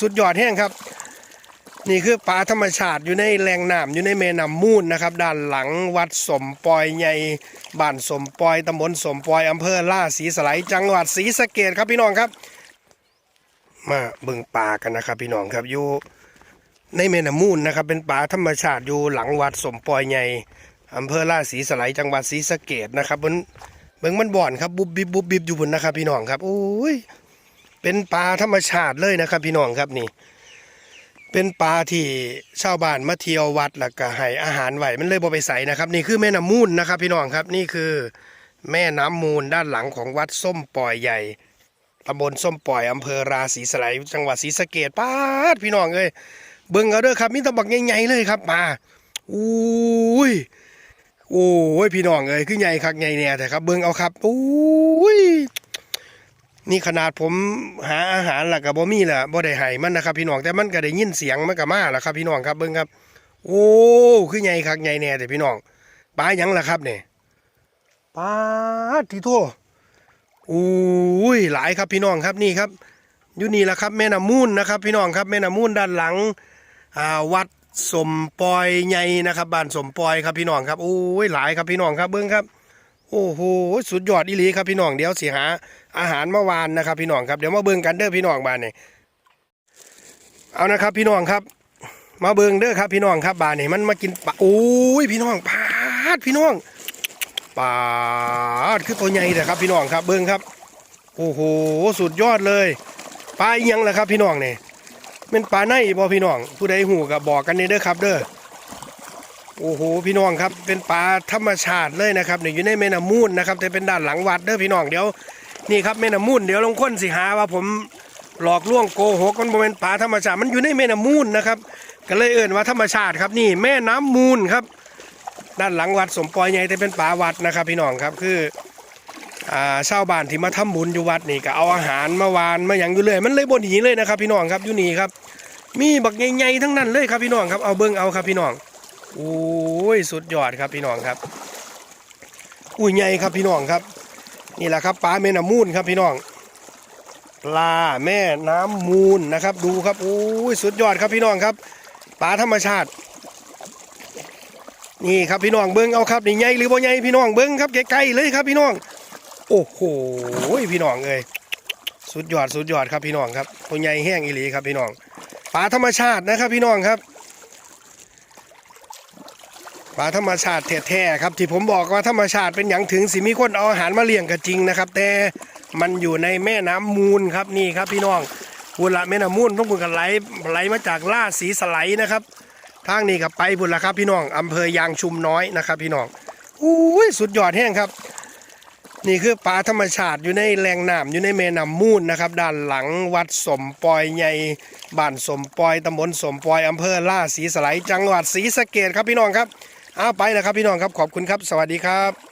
สุดยอดแห้งครับ นี่คือปลาธรรมชาติอยู่ในแหล่งน้ำอยู่ในแม่น้ำมูลนะครับ ด้านหลังวัดสมปอยใหญ่บ้านสมปอยตำบลสมปอยอำเภอล่าศรีสไลจังหวัดศรีสะเกดครับพี่น้องครับ มาเบิ่งปลากันนะครับ พี่น้องครับอยู่ในแม่น้ำมูลนะครับ เป็นปลาธรรมชาติอยู่หลังวัดสมปอยใหญ่อำเภอล่าศรีสไลจังหวัดศรีสะเกดนะครับเบิ่งมันบ่อนครับบุบบิบบุบบิบอยู่บนนะครับ พี่น้องครับโอ้ย เป็นปลาธรรมชาติเลยนะครับ พี่น้องครับนี่ เป็นปลาที่ชาวบ้านมาเที่ยววัดแล้วก็ให้อาหารไหวมันเลยบ่ไปใส่นะครับ นี่คือแม่น้ำมูลนะครับ พี่น้องครับนี่คือแม่น้ำมูลด้านหลังของวัดส้มปล่อยใหญ่ตำบลส้มปล่อยอำเภอราศีสไลยจังหวัดศรีสะเกดป้าดพี่น้องเอ้ยเบิ่งเอาเด้อครับมีตะบักใหญ่ๆเลยครับมาอุ้ยโอ้ยพี่น้องเอ้ยคือใหญ่คักใหญ่แน่แต่ครับเบิ่งเอาครับอุ้ย นี่ขนาดผมหาอาหารล่ะกับบ่มีล่ะบ่ได้ให้มันนะครับ พี่น้องแต่มันก็ได้ยินเสียงมันก็มาล่ะครับ พี่น้องครับเบิ่งครับ โอ้คือใหญ่คักใหญ่แน่แต่พี่น้องปลาหยังล่ะครับเนี่ยปลาที่โทโอ้ยหลายครับพี่น้องครับนี่ครับอยู่นี่แหละครับแม่น้ำมูลนะครับ พี่น้องครับแม่น้ำมูลด้านหลังวัดสมปอยใหญ่นะครับบ้านสมปอยครับพี่น้องครับโอ้ยหลายครับพี่น้องครับเบิ่งครับ โอ้โหสุดยอดอีหลีครับพี่น้องเดี๋ยวสิหา อาหารเมื่อวานนะครับ พี่น้องครับเดี๋ยวมาเบิ่งกันเด้อพี่น้องบ้านนี่เอานะครับพี่น้องครับ มาเบิ่งเด้อครับพี่น้องครับบ้านนี่มันมากินปลาโอ้ยพี่น้องปาดพี่น้องปาดคือตัวใหญ่แต่ครับ พี่น้องครับเบิ่งครับ โอ้โหสุดยอดเลยปลาอีหยังล่ะครับ พี่น้องนี่เป็นปลาในบ่พี่น้องผู้ใดหูก็บอกกันเด้อครับ เด้อ โอ้โหพี่น้องครับเป็นปลาธรรมชาติเลยนะครับเนี่ยอยู่ในแม่น้ำมูลนะครับแต่เป็นด้านหลังวัดเด้อพี่น้องเดี๋ยวนี่ครับแม่น้ำมูลเดี๋ยวลงค้นสิหาว่าผมหลอกล่วงโกหกมันบ่เป็นปลาธรรมชาติมันอยู่ในแม่น้ำมูลนะครับก็เลยเอ่นว่าธรรมชาติครับนี่แม่น้ำมูลครับด้านหลังวัดสมปอยใหญ่แต่เป็นปลาวัดนะครับ พี่น้องครับคืออ่าชาวบ้านที่มาทำบุญอยู่วัดนี่ก็เอาอาหารมาวานมาอย่างอยู่เลยมันเลยบ่หนีเลยนะครับ พี่น้องครับอยู่นี่ครับ มีบักใหญ่ๆทั้งนั้นเลยครับพี่น้องครับเอาเบิ่งเอาครับพี่น้อง โอ้ยสุดยอดครับพี่น้องครับ อุ้ยใหญ่ครับพี่น้องครับ นี่แหละครับปลาแม่น้ำมูลครับพี่น้อง ปลาแม่น้ำมูลนะครับ ดูครับโอ้ยสุดยอดครับพี่น้องครับปลาธรรมชาติ นี่ครับพี่น้องเบิ้งเอาครับนี่ใหญ่หรือบ่ใหญ่พี่น้องเบิ้งครับใกล้ๆเลยครับพี่น้อง โอ้โหพี่น้องเอ้ยสุดยอดสุดยอดครับพี่น้องครับตัวใหญ่แห้งอีหลีครับพี่น้องปลาธรรมชาตินะครับพี่น้องครับ ปลาธรรมชาติแท้ๆครับ ที่ผมบอกว่าธรรมชาติเป็นอย่างถึงสิมีคนเอาอาหารมาเลี้ยงก็จริงนะครับ แต่มันอยู่ในแม่น้ำมูลครับนี่ครับ พี่น้องบุละแม่น้ำมูลต้องคุณกันไหลไหลมาจากล่าสีสไลด์นะครับทางนี้กับไปบุละครับพี่น้องอำเภอยางชุมน้อยนะครับ พี่น้องอุ้ยสุดยอดแห้งครับ นี่คือปลาธรรมชาติอยู่ในแหล่งน้ำอยู่ในแม่น้ำมูลนะครับ ด้านหลังวัดสมปอยใหญ่บ้านสมปอยตำบลสมปอยอำเภอล่าศรีสไลจังหวัดศรีสะเกดครับพี่น้องครับ เอาไปแล้วครับพี่น้องครับขอบคุณครับ สวัสดีครับ